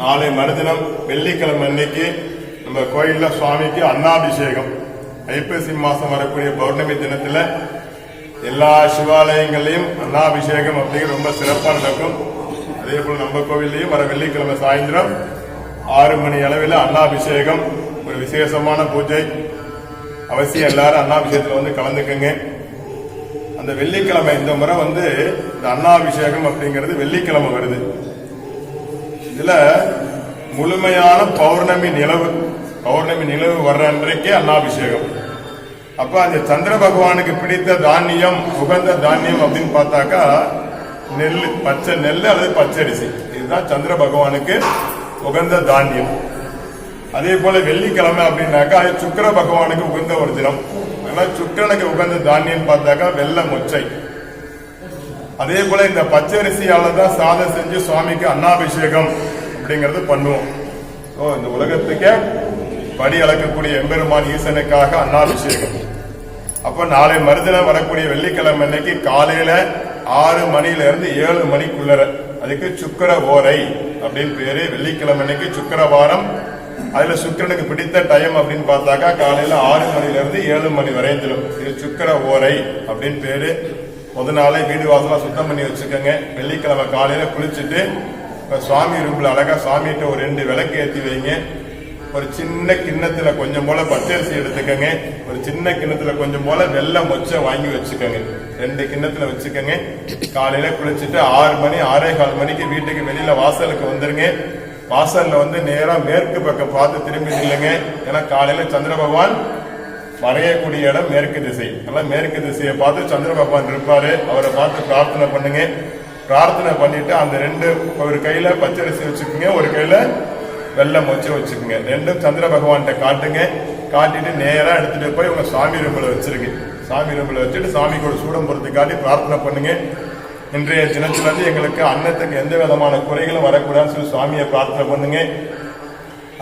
நாளை மறுதினம் வெள்ளிக்கிழமை அன்னைக்கு நம்ம கோயில்ல சுவாமிக்கு அன்னாபிஷேகம். ஐப்பசி மாசம் வரக்கூடிய பௌர்ணமி தினத்துல எல்லா சிவாலயங்களையும் அன்னாபிஷேகம் அப்படிங்கிற ரொம்ப சிறப்பா நடக்கும். அதே போல நம்ம கோவில்லையும் வர வெள்ளிக்கிழமை சாயந்தரம் ஆறு மணி அளவில் அன்னாபிஷேகம் ஒரு விசேஷமான பூஜை. அவசியம் எல்லாரும் அன்னாபிஷேகத்துல வந்து கலந்துக்குங்க. அந்த வெள்ளிக்கிழமை இந்த முறை வந்து இந்த அன்னாபிஷேகம் அப்படிங்கிறது வெள்ளிக்கிழமை வருது. இதுல முழுமையான பௌர்ணமி நிலவு பௌர்ணமி நிலவு வர்ற அன்றைக்கே அன்னாபிஷேகம். அப்ப அந்த சந்திர பகவானுக்கு பிடித்த தானியம் உகந்த தானியம் அப்படின்னு பார்த்தாக்கா நெல் பச்சை நெல் அல்லது பச்சரிசி. இதுதான் சந்திர பகவானுக்கு உகந்த தானியம். அதே போல வெள்ளிக்கிழமை அப்படின்னாக்கா அது சுக்கிர பகவானுக்கு உகந்த ஒரு தினம். அதனால சுக்கிரனுக்கு உகந்த தானியம் பார்த்தாக்கா வெள்ளை மொச்சை. அதே போல இந்த பச்சரிசியால தான் சாதம் செஞ்சு சுவாமிக்கு அன்னாபிஷேகம் அப்படிங்கறது பண்ணுவோம். ஓ இந்த உலகத்துக்கே படி அளக்கக்கூடிய எம்பெருமான் ஈசனுக்காக அன்னாபிஷேகம். அப்ப நாளை மறுதினம் வரக்கூடிய வெள்ளிக்கிழமை அன்னைக்கு காலையில ஆறு மணில இருந்து ஏழு மணிக்குள்ளர அதுக்கு சுக்கர ஓரை அப்படின்னு பேரு. வெள்ளிக்கிழமை அன்னைக்கு சுக்கரவாரம் அதுல சுக்கிரனுக்கு பிடித்த டைம் அப்படின்னு பார்த்தாக்கா காலையில ஆறு மணில இருந்து ஏழு மணி வரைந்திலும் இது சுக்கர ஓரை அப்படின்னு பேரு. முத நாளே வீடு வாசலாக சுத்தம் பண்ணி வச்சுக்கோங்க வெள்ளிக்கிழமை காலையில குளிச்சுட்டு சுவாமி ரூம்ல அழகா சுவாமிகிட்ட ஒரு ரெண்டு விளக்கு ஏத்தி வைங்க. ஒரு சின்ன கிண்ணத்துல கொஞ்சம் போல பச்சரிசி எடுத்துக்கோங்க. ஒரு சின்ன கிண்ணத்துல கொஞ்சம் போல வெள்ளை மொச்சை வாங்கி வச்சுக்கோங்க. ரெண்டு கிண்ணத்துல வச்சுக்கோங்க. காலையில குளிச்சுட்டு ஆறு மணி ஆறே கால் மணிக்கு வீட்டுக்கு வெளியில வாசலுக்கு வந்துருங்க. வாசல்ல வந்து நேராக மேற்கு பக்கம் பார்த்து திரும்பி நில்லுங்க. ஏன்னா காலையில சந்திர பகவான் மறையக்கூடிய இடம் மேற்கு திசை. அதனால மேற்கு திசையை பார்த்து சந்திர பகவான் இருப்பாரு. அவரை பார்த்து பிரார்த்தனை பண்ணுங்க. பிரார்த்தனை பண்ணிட்டு அந்த ரெண்டு ஒரு கையில பச்சரிசி வச்சுக்கோங்க ஒரு கையில வெள்ளை வச்சு வச்சுக்கோங்க. ரெண்டும் சந்திர பகவான்கிட்ட காட்டுங்க. காட்டிட்டு நேரா எடுத்துட்டு போய் உங்க சாமி ரூமில் வச்சிருக்கு சாமி ரூமில் வச்சுட்டு சாமி கூட சூடம் காட்டி பிரார்த்தனை பண்ணுங்க. இன்றைய தினத்துல இருந்து எங்களுக்கு அன்னத்துக்கு எந்த விதமான குறைகளும் வரக்கூடாதுன்னு சொல்லி சுவாமியை பிரார்த்தனை பண்ணுங்க.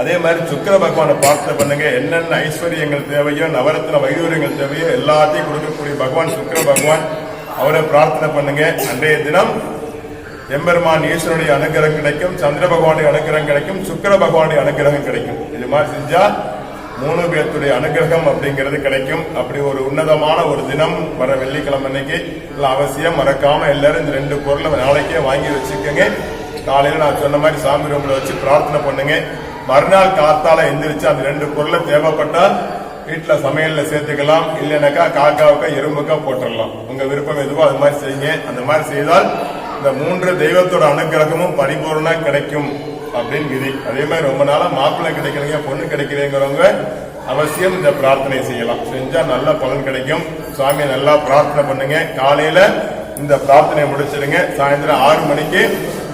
அதே மாதிரி சுக்கிர பகவானை பிரார்த்தனை பண்ணுங்க என்னென்ன ஐஸ்வர்யங்கள் தேவையோ நவரத்ன வைடூரியங்கள் தேவையோ எல்லாத்தையும் கொடுக்கக்கூடிய பகவான் சுக்கர பகவான் அவரை பிரார்த்தனை பண்ணுங்க. அன்றைய தினம் எம்பெருமான் ஈஸ்வரனுடைய அனுகிரகம் கிடைக்கும் சந்திர பகவானுடைய அனுகிரகம் கிடைக்கும் சுக்கிர பகவானுடைய அனுகிரகம் கிடைக்கும். இது மாதிரி செஞ்சா மூணு பேர்த்துடைய அனுகிரகம் அப்படிங்கிறது கிடைக்கும். அப்படி ஒரு உன்னதமான ஒரு தினம் வர வெள்ளிக்கிழமை அன்னைக்கு. அவசியம் மறக்காம எல்லாரும் இந்த ரெண்டு பொருளை நாளைக்கே வாங்கி வச்சுக்கோங்க. காலையில நான் சொன்ன மாதிரி சாமி ரூம்ல வச்சு பிரார்த்தனை பண்ணுங்க. மறுநாள் காத்தால எந்திரிச்சு அந்த ரெண்டு பொருளை தேவைப்பட்டால் வீட்டுல சமையல்ல சேர்த்துக்கலாம். இல்லைனாக்கா காக்காவுக்கா எறும்புக்கா போட்டுடலாம் உங்க விருப்பம் எதுவோ அது மாதிரி செய்யுங்க. அந்த மாதிரி செய்தால் இந்த மூன்று தெய்வத்தோட அனுகிரகமும் பரிபூர்ணா கிடைக்கும் அப்படின்னு விதி. அதே மாதிரி ரொம்ப நாளா மாப்பிள்ளை கிடைக்கிறீங்க பொண்ணு கிடைக்கிறீங்கிறவங்க அவசியம் இந்த பிரார்த்தனை செய்யலாம். செஞ்சா நல்ல பலன் கிடைக்கும். சுவாமியை நல்லா பிரார்த்தனை பண்ணுங்க. காலையில இந்த பிரார்த்தனையை முடிச்சிடுங்க சாயந்தரம் ஆறு மணிக்கு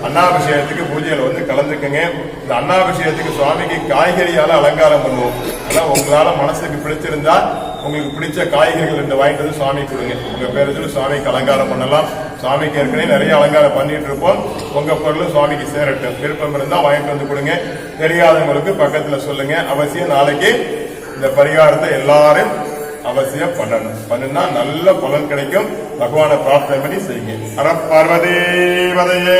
அண்ணாபிஷேகத்துக்கு பூஜையில வந்து கலந்துக்குங்க. இந்த அண்ணாபிஷேகத்துக்கு சுவாமிக்கு காய்கறியால அலங்காரம் பண்ணுவோம். அதான் உங்களால மனசுக்கு பிடிச்சிருந்தா உங்களுக்கு பிடிச்ச காய்கறிகள் இந்த வாங்கிட்டு வந்து சுவாமி கொடுங்க. உங்க பேர் சொல்லி சுவாமிக்கு அலங்காரம் பண்ணலாம். சுவாமிக்கு ஏற்கனவே நிறைய அலங்காரம் பண்ணிட்டு இருப்போம் உங்க பொருளும் சுவாமிக்கு சேரட்டும். விருப்பம் இருந்தா வாங்கிட்டு வந்து கொடுங்க. தெரியாதவங்களுக்கு பக்கத்துல சொல்லுங்க. அவசியம் நாளைக்கு இந்த பரிகாரத்தை எல்லாரும் அவசியம் பண்ணணும். பண்ணுனா நல்ல பலன் கிடைக்கும். பகவான பிரார்த்தனை பண்ணி செய்யுங்க. அற பார்வதே வதையே